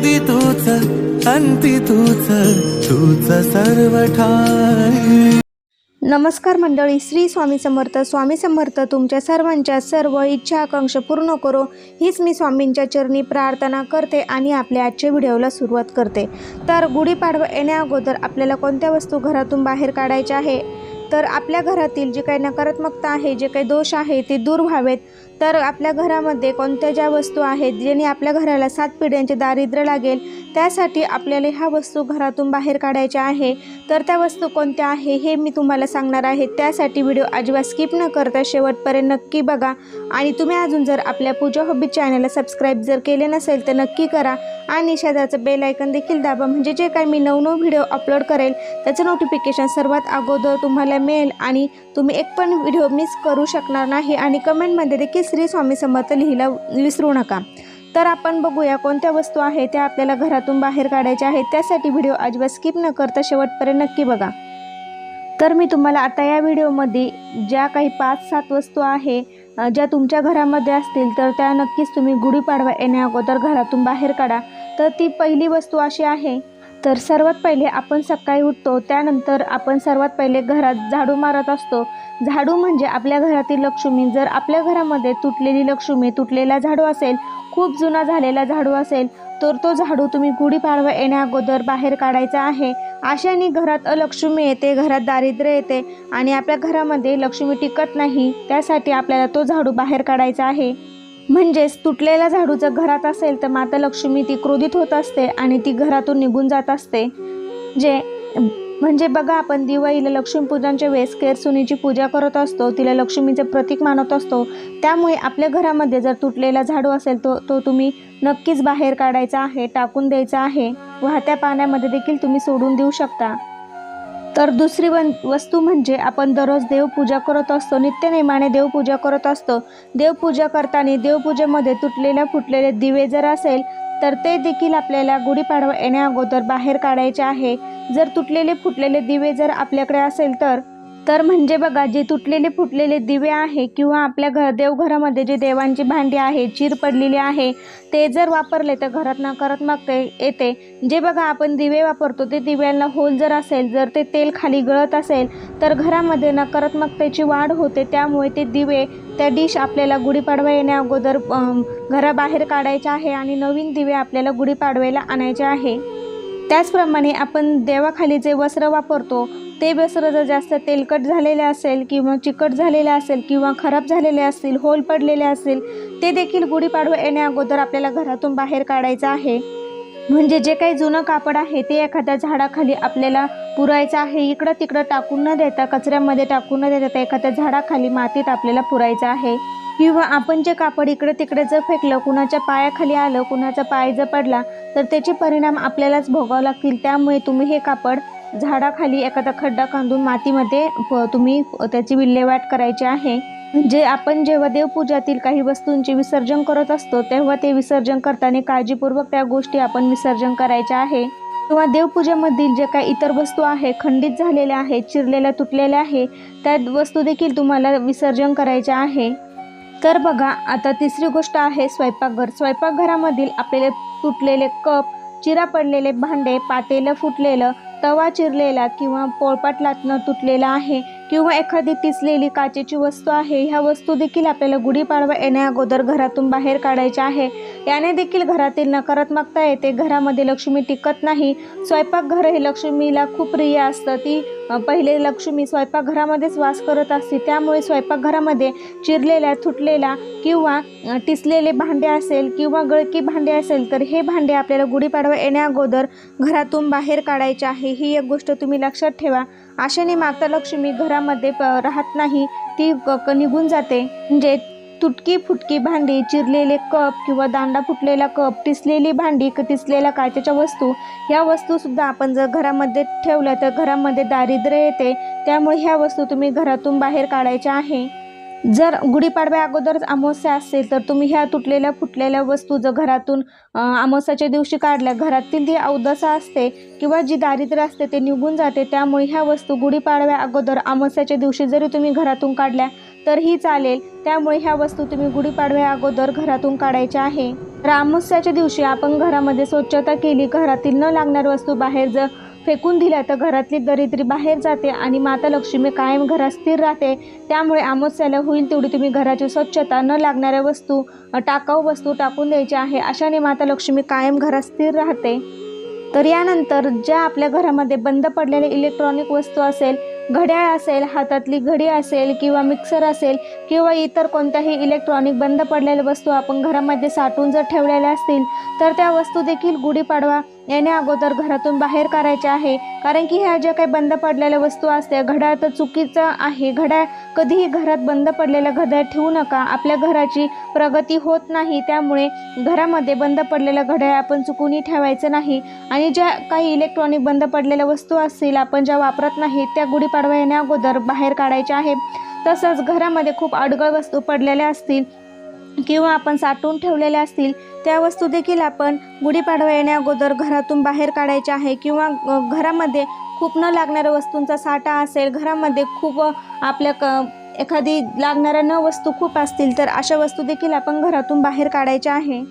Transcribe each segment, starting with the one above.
आधी तूच अंती तूच तूच सर्व ठाई नमस्कार मंडळी श्री स्वामी समर्थ. स्वामी समर्थ तुमच्या सर्वांच्या सर्व इच्छा आकांक्षा पूर्ण करो. हीच मी स्वामींच्या चरणी प्रार्थना करते आणि आपल्या आजच्या व्हिडिओला सुरुवात करते. तर गुढीपाडवा येण्या अगोदर आपल्याला कोणत्या वस्तू घरातून बाहेर काढायच्या आहे? तर आपल्या घरातील जे काही नकारात्मकता आहे जे काही दोष आहे ते दूर व्हावेत. तर आपल्या घरामध्ये कोणत्या ज्या वस्तू आहेत ज्याने आपल्या घराला सात पिढ्यांचे दारिद्र्य लागेल त्यासाठी आपल्याला ह्या वस्तू घरातून बाहेर काढायच्या आहे. तर त्या वस्तू कोणत्या आहे हे मी तुम्हाला सांगणार आहे. त्यासाठी व्हिडिओ अजिबात स्किप न करता शेवटपर्यंत नक्की बघा. आणि तुम्ही अजून जर आपल्या पूजा हॉबी चॅनलला सबस्क्राईब जर केले नसेल तर नक्की करा. आणि शेजारचं बेल ऐकन देखील दाबा. म्हणजे जे काही मी नवनव व्हिडिओ अपलोड करेल त्याचं नोटिफिकेशन सर्वात अगोदर तुम्हाला मिळेल. आणि तुम्ही एक पण व्हिडिओ मिस करू शकणार नाही. आणि कमेंटमध्ये देखील श्री स्वामी समर्थ लिहिला विसरू नका. तर आपण बघूया कोणत्या वस्तू आहे त्या आपल्याला घरातून बाहेर काढायच्या आहेत. त्यासाठी व्हिडिओ अजिबात स्किप न करता शेवटपर्यंत नक्की बघा. तर मी तुम्हाला आता या व्हिडिओमध्ये ज्या काही पाच सात वस्तू आहे ज्या तुमच्या घरामध्ये असतील तर त्या नक्कीच तुम्ही गुढीपाडवा येण्या अगोदर घरातून बाहेर काढा. तर ती पहिली वस्तू अशी आहे तर सर्वात पहिले आपण सकाळी उठतो त्यानंतर आपण सर्वात पहिले घरात झाडू मारत असतो. झाडू म्हणजे आपल्या घरातील लक्ष्मी. जर आपल्या घरामध्ये तुटलेली लक्ष्मी तुटलेला झाडू असेल खूप जुना झालेला झाडू असेल तर तो झाडू तुम्ही गुढीपाडवा येण्या अगोदर बाहेर काढायचा आहे. अशाने घरात अलक्ष्मी येते घरात दारिद्र्य येते आणि आपल्या घरामध्ये लक्ष्मी टिकत नाही. त्यासाठी आपल्याला तो झाडू बाहेर काढायचा आहे. म्हणजेच तुटलेला झाडू जर घरात असेल तर माता लक्ष्मी ती क्रोधित होत असते आणि ती घरातून निघून जात असते. जे म्हणजे बघा आपण दिवाळीला लक्ष्मीपूजनच्या वेळेस केरसुनीची पूजा करत असतो तिला लक्ष्मीचं प्रतीक मानत असतो. त्यामुळे आपल्या घरामध्ये जर तुटलेला झाडू असेल तो तो तुम्ही नक्कीच बाहेर काढायचा आहे टाकून द्यायचा आहे. वाहत्या पाण्यामध्ये देखील तुम्ही सोडून देऊ शकता. तर दुसरी वन वस्तू म्हणजे आपण दररोज देवपूजा करत असतो नित्यनेमाने देवपूजा करत असतो. देवपूजा करताना देवपूजेमध्ये तुटलेल्या फुटलेले दिवे जर असेल तर ते देखील आपल्याला गुढीपाडवा येण्या अगोदर बाहेर काढायचे आहे. जर तुटलेले फुटलेले दिवे जर आपल्याकडे असेल तर तर म्हणजे बघा जे तुटलेले फुटलेले दिवे आहे किंवा आपल्या घर देवघरामध्ये जे देवांची भांडी आहे चीर पडलेली आहे ते जर वापरले तर घरात नकारात्मकता येते. जे बघा आपण दिवे वापरतो ते दिव्यांना होल जर असेल जर ते तेल खाली गळत असेल तर घरामध्ये नकारात्मकतेची वाढ होते. त्यामुळे ते दिवे त्या डिश आपल्याला गुढीपाडवा येण्या अगोदर घराबाहेर काढायचे आहे आणि नवीन दिवे आपल्याला गुढीपाडव्याला आणायचे आहे. त्याचप्रमाणे आपण देवाखाली जे वस्त्र वापरतो ते बसर जर जास्त तेलकट झालेले असेल किंवा चिकट झालेले असेल किंवा खराब झालेले असतील होल पडलेले असेल ते देखील गुढीपाडवा येण्या अगोदर आपल्याला घरातून बाहेर काढायचं आहे. म्हणजे जे काही जुनं कापड आहे ते एखाद्या झाडाखाली आपल्याला पुरायचं आहे. इकडं तिकडं टाकून न देता कचऱ्यामध्ये टाकून न देता एखाद्या झाडाखाली मातीत आपल्याला पुरायचं आहे. किंवा आपण जे कापड इकडे तिकडे जर फेकलं कुणाच्या पायाखाली आलं कुणाचा पाय जर पडला तर त्याचे परिणाम आपल्यालाच भोगावं लागतील. त्यामुळे तुम्ही हे कापड झाडाखाली एखादा खड्डा खांदून मातीमध्ये प- तुम्ही त्याची विल्हेवाट करायची आहे. जे आपण जेव्हा देवपूजातील काही वस्तूंचे विसर्जन करत असतो तेव्हा ते विसर्जन करताना काळजीपूर्वक त्या गोष्टी आपण विसर्जन करायच्या आहे. किंवा देवपूजेमधील जे काही इतर वस्तू आहे खंडित झालेल्या आहेत चिरलेल्या तुटलेल्या आहे त्या वस्तू देखील तुम्हाला विसर्जन करायच्या आहे. तर बघा आता तिसरी गोष्ट आहे स्वयंपाकघर. स्वयंपाकघरामधील आपल्याला तुटलेले कप चिरा पडलेले भांडे पातेलं फुटलेलं तवा चिरलेला किंवा पोळपाट तुटलेला आहे किंवा एखादी पिसलेली काचेची वस्तू आहे ह्या वस्तू देखील आपल्याला गुढीपाडवा येण्या अगोदर घरातून बाहेर काढायच्या आहे. याने देखील घरातील नकारात्मकता येते. घरामध्ये लक्ष्मी टिकत नाही. स्वयंपाकघर हे लक्ष्मीला खूप प्रिय असतं. ती पहिले लक्ष्मी स्वयंपाकघरामध्येच वास करत असते. त्यामुळे स्वयंपाकघरामध्ये चिरलेल्या तुटलेल्या किंवा टिसलेले भांडे असेल किंवा गळकी भांडे असेल तर हे भांडे आपल्याला गुढीपाडवा येण्या अगोदर घरातून बाहेर काढायचे आहे. ही एक गोष्ट तुम्ही लक्षात ठेवा. आशेने माता लक्ष्मी घरामध्ये प राहत नाही ती क- निघून जाते. म्हणजे तुटकी फुटकी भांडी चिरलेले कप किंवा दांडा फुटलेला कप टिसलेली भांडी क- काचेच्या वस्तू ह्या वस्तूसुद्धा आपण जर घरामध्ये ठेवल्या तर घरामध्ये दारिद्र्य येते. त्यामुळे ह्या वस्तू तुम्ही घरातून बाहेर काढायच्या आहे. जर गुढीपाडव्या अगोदरच अमावस्या असेल तर तुम्ही ह्या तुटलेल्या फुटलेल्या वस्तू जर घरातून अमावस्याच्या दिवशी काढल्या घरातील जी अवदसा असते किंवा जी दारिद्र्य असते ते निघून जाते त्यामुळे ह्या वस्तू गुढीपाडव्या अगोदर अमावस्याच्या दिवशी जरी तुम्ही घरातून काढल्या तरीही चालेल. त्यामुळे ह्या वस्तू तुम्ही गुढीपाडव्या अगोदर घरातून काढायच्या आहे. तर अमावस्याच्या दिवशी आपण घरामध्ये स्वच्छता केली घरातील न लागणाऱ्या वस्तू बाहेर जर फेकून दिल्या तर घरातली दरिद्री बाहेर जाते आणि माता लक्ष्मी कायम घरात स्थिर राहते. त्यामुळे अमावस्याला होईल तेवढी तुम्ही घराची स्वच्छता न लागणाऱ्या वस्तू टाकाऊ वस्तू टाकून द्यायच्या आहे. अशाने माता लक्ष्मी कायम घरात स्थिर राहते. तर यानंतर ज्या आपल्या घरामध्ये बंद पडलेल्या इलेक्ट्रॉनिक वस्तू असेल घड्याळ असेल हातातली घडी असेल किंवा मिक्सर असेल किंवा इतर कोणत्याही इलेक्ट्रॉनिक बंद पडलेल्या वस्तू आपण घरामध्ये साठवून जर ठेवलेल्या असतील तर त्या वस्तू देखील गुढीपाडवा येण्या अगोदर घरातून बाहेर करायचे आहे. कारण की ह्या ज्या काही बंद पडलेल्या वस्तू असते घड्याळ तर चुकीचं आहे. घड्याळ कधीही घरात बंद पडलेल्या घड्याळ ठेवू नका. आपल्या घराची प्रगती होत नाही त्यामुळे घरामध्ये बंद पडलेलं घड्याळ आपण चुकूनही ठेवायचं नाही. आणि ज्या काही इलेक्ट्रॉनिक बंद पडलेल्या वस्तू असतील आपण ज्या वापरत नाही त्या गुढीपाडवा येण्या अगोदर बाहेर काढायच्या आहे तसंच घरामध्ये खूप अडगळ वस्तू पडलेल्या असतील किंवा आपण साठवून ठेवलेल्या असतील त्या वस्तू देखील आपण गुढीपाडवा येण्या अगोदर घरातून बाहेर काढायच्या आहे किंवा घरामध्ये खूप न लागणाऱ्या वस्तूंचा साठा असेल घरामध्ये खूप आपल्या क एखादी लागणाऱ्या न वस्तू खूप असतील तर अशा वस्तू देखील आपण घरातून बाहेर काढायच्या आहे.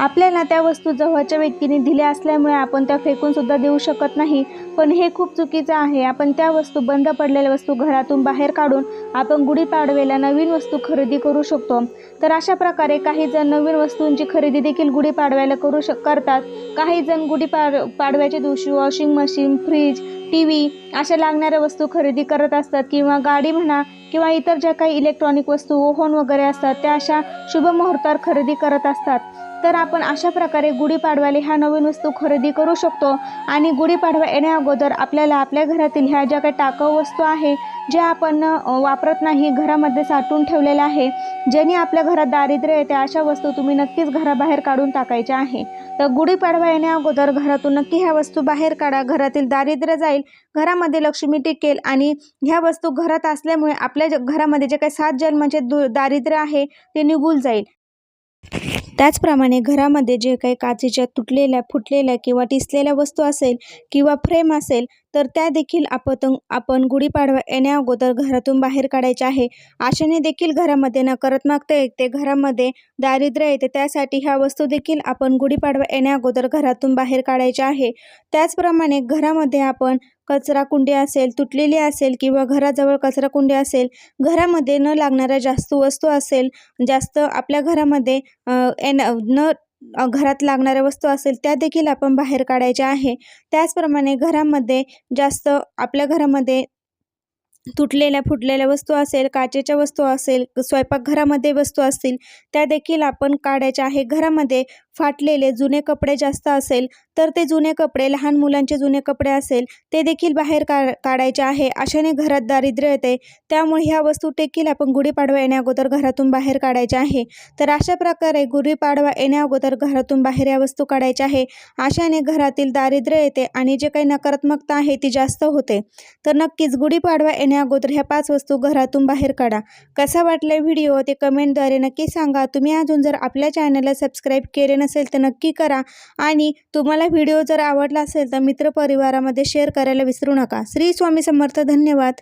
आपल्याला त्या वस्तू जवळच्या व्यक्तीने दिल्या असल्यामुळे आपण त्या फेकूनसुद्धा देऊ शकत नाही. पण हे खूप चुकीचं आहे. आपण त्या वस्तू बंद पडलेल्या वस्तू घरातून बाहेर काढून आपण गुढीपाडव्याला नवीन वस्तू खरेदी करू शकतो. तर अशा प्रकारे काही जण नवीन वस्तूंची खरेदी देखील गुढीपाडव्याला करू शक करतात. काही जण गुढीपाड पाडव्याच्या दिवशी washing machine fridge T V अशा लागणाऱ्या वस्तू खरेदी करत असतात किंवा गाडी म्हणा किंवा इतर ज्या काही इलेक्ट्रॉनिक वस्तू ओव्हन वगैरे असतात त्या अशा शुभ मुहूर्तावर खरेदी करत असतात. तर आपण अशा प्रकारे गुढीपाडव्याला ह्या नवीन वस्तू खरेदी करू शकतो. आणि गुढीपाडवा येण्या अगोदर आपल्याला आपल्या घरातील ह्या ज्या काही टाकाऊ वस्तू आहे ज्या आपण वापरत नाही घरामध्ये साठवून ठेवलेल्या आहे ज्याने आपल्या घरात दारिद्र्य येते अशा वस्तू तुम्ही नक्कीच घराबाहेर काढून टाकायच्या आहे. तर गुढीपाडवा येण्या अगोदर घरातून नक्की ह्या वस्तू बाहेर काढा घरातील दारिद्र्य जाईल घरामध्ये लक्ष्मी टिकेल आणि ह्या वस्तू घरात असल्यामुळे आपल्या घरामध्ये जे काही सात जन्माचे दु दारिद्र्य आहे ते निघून जाईल. त्याचप्रमाणे घरामध्ये जे काही काचेच्या तुटलेल्या फुटलेल्या किंवा टिसलेल्या वस्तू असेल किंवा फ्रेम असेल तर त्या देखील आपतंग आपण गुढीपाडवा येण्या अगोदर घरातून बाहेर काढायचे आहे. आशेने देखील घरामध्ये नकारात्मकता येते घरामध्ये दारिद्र्य येते. त्यासाठी ह्या वस्तू देखील आपण गुढीपाडवा येण्या अगोदर घरातून बाहेर काढायच्या आहे. त्याचप्रमाणे घरामध्ये आपण कचरा कुंडी असेल तुटलेली असेल किंवा घराजवळ कचरा कुंडी असेल घरामध्ये न लागणाऱ्या जास्त वस्तू असेल जास्त आपल्या घरामध्ये अ, न घरात लागणाऱ्या वस्तू असेल त्या देखील आपण बाहेर काढायच्या आहे. त्याचप्रमाणे घरामध्ये जास्त आपल्या घरामध्ये तुटलेल्या फुटलेल्या वस्तू असेल काचेच्या वस्तू असेल स्वयंपाकघरामध्ये वस्तू असतील त्या देखील आपण काढायच्या आहे. घरामध्ये फाटलेले जुने कपडे जास्त असेल तर ते जुने कपडे लहान मुलांचे जुने कपडे असेल ते देखील बाहेर का काढायचे आहे अशाने घरात दारिद्र्य येते. त्यामुळे ह्या वस्तू देखील आपण गुढीपाडवा येण्या अगोदर घरातून बाहेर काढायच्या आहे. तर अशा प्रकारे गुढीपाडवा येण्या अगोदर घरातून बाहेर या वस्तू काढायच्या आहे. अशाने घरातील दारिद्र्य येते आणि जे काही नकारात्मकता आहे ती जास्त होते. तर नक्कीच गुढीपाडवा येण्या अगोदर ह्या पाच वस्तू घरातून बाहेर काढा. कसा वाटला व्हिडिओ ते कमेंटद्वारे नक्की सांगा. तुम्ही अजून जर आपल्या चॅनलला सबस्क्राईब केले नसेल तर नक्की करा. आणि तुम्हाला व्हिडिओ जर आवडला असेल तर मित्रपरिवारामध्ये शेअर करायला विसरू नका. श्री स्वामी समर्थ धन्यवाद.